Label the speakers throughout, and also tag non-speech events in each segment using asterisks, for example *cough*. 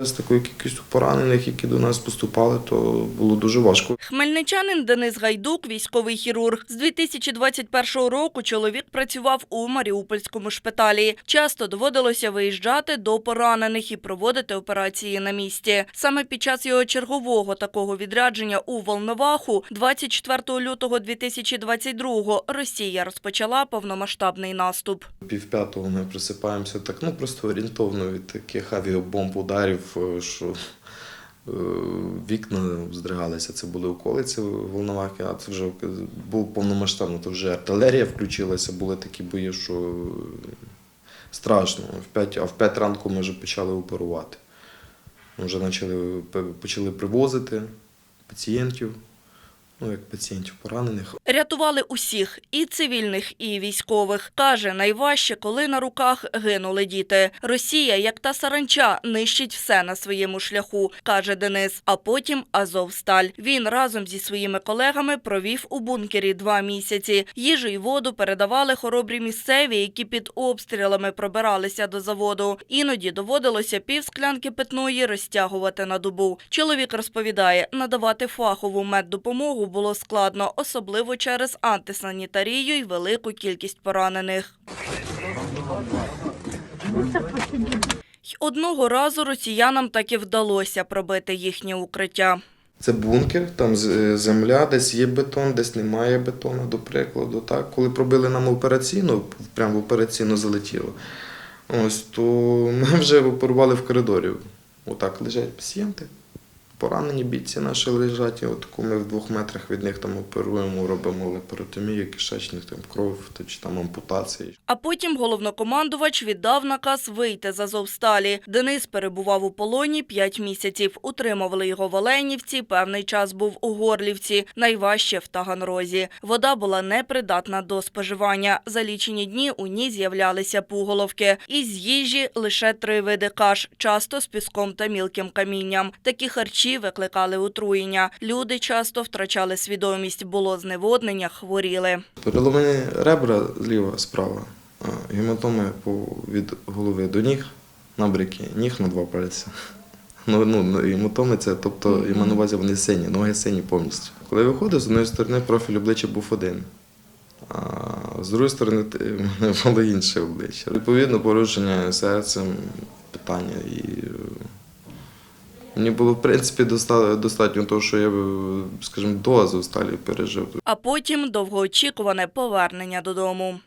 Speaker 1: З такою кількістю поранених, які до нас поступали, то було дуже важко.
Speaker 2: Хмельничанин Денис Гайдук, військовий хірург. З 2021 року чоловік працював у Маріупольському шпиталі. Часто доводилося виїжджати до поранених і проводити операції на місці. Саме під час його чергового такого відрядження у Волноваху 24 лютого 2022 Росія розпочала повномасштабний наступ.
Speaker 1: Пів п'ятого ми просипаємося так, ну просто орієнтовно від таких авіабомб ударів, що е, вікна здригалися. Це були околиці Волновахи, а це вже був повномасштабно, то вже артилерія включилася, були такі бої, що е, страшно. В 5, а в 5 ранку ми вже почали оперувати. Ми вже почали, почали привозити пацієнтів, ну як пацієнтів поранених.
Speaker 2: Рятували усіх – і цивільних, і військових. Каже, найважче, коли на руках гинули діти. Росія, як та саранча, нищить все на своєму шляху, каже Денис. А потім Азовсталь. Він разом зі своїми колегами провів у бункері два місяці. Їжу і воду передавали хоробрі місцеві, які під обстрілами пробиралися до заводу. Іноді доводилося півсклянки питної розтягувати на добу. Чоловік розповідає, надавати фахову меддопомогу було складно, особливо через антисанітарію і велику кількість поранених. Одного разу росіянам таки вдалося пробити їхнє укриття.
Speaker 1: Це бункер, там е, земля, десь є бетон, десь немає бетону, до прикладу. Так? Коли пробили нам операційну, прямо в операційну залетіло, ось, то ми вже *laughs* оперували в коридорі. Отак лежать пацієнти. Поранені бійці наші лежать, і от ми в двох метрах від них там оперуємо, робимо лапаротомію, кишечник, там кров, чи там ампутації.
Speaker 2: А потім головнокомандувач віддав наказ вийти з Азовсталі. Денис перебував у полоні 5 місяців. Утримували його в Оленівці, певний час був у Горлівці, найважче в Таганрозі. Вода була непридатна до споживання. За лічені дні у ній з'являлися пуголовки. Із їжі лише три види каш, часто з піском та мілким камінням. Такі харчі викликали отруєння. Люди часто втрачали свідомість, було зневоднення, хворіли.
Speaker 1: Переломені ребра зліва, справа, гематоми від голови до ніг, набряки, ніг на два пальці. Ну, ну, гематоми це, тобто, я маю на увазі, вони сині, ноги сині повністю. Коли виходив, з однієї сторони профіль обличчя був один, а з другої сторони в *laughs* мене було інше обличчя. Відповідно, порушення серцем, питання. І мені було, в принципі, достатньо того, що я, скажімо, до Азовсталі пережив.
Speaker 2: А потім довгоочікуване повернення додому.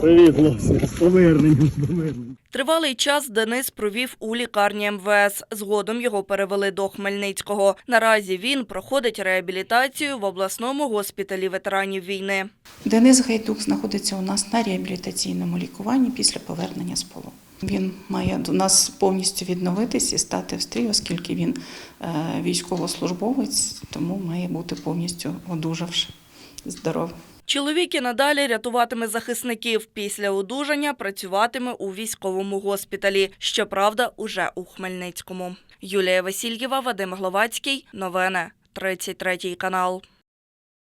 Speaker 3: Привіт. З поверненням, з поверненням.
Speaker 2: Тривалий час Денис провів у лікарні МВС. Згодом його перевели до Хмельницького. Наразі він проходить реабілітацію в обласному госпіталі ветеранів війни.
Speaker 4: Денис Гайдук знаходиться у нас на реабілітаційному лікуванні після повернення з полу. Він має до нас повністю відновитись і стати в стрій, оскільки він е, військовослужбовець, тому має бути повністю одужавши здоровий.
Speaker 2: Чоловік і надалі рятуватиме захисників. Після одужання працюватиме у військовому госпіталі. Щоправда, уже у Хмельницькому. Юлія Васильєва, Вадим Гловацький. Новини. 33 канал.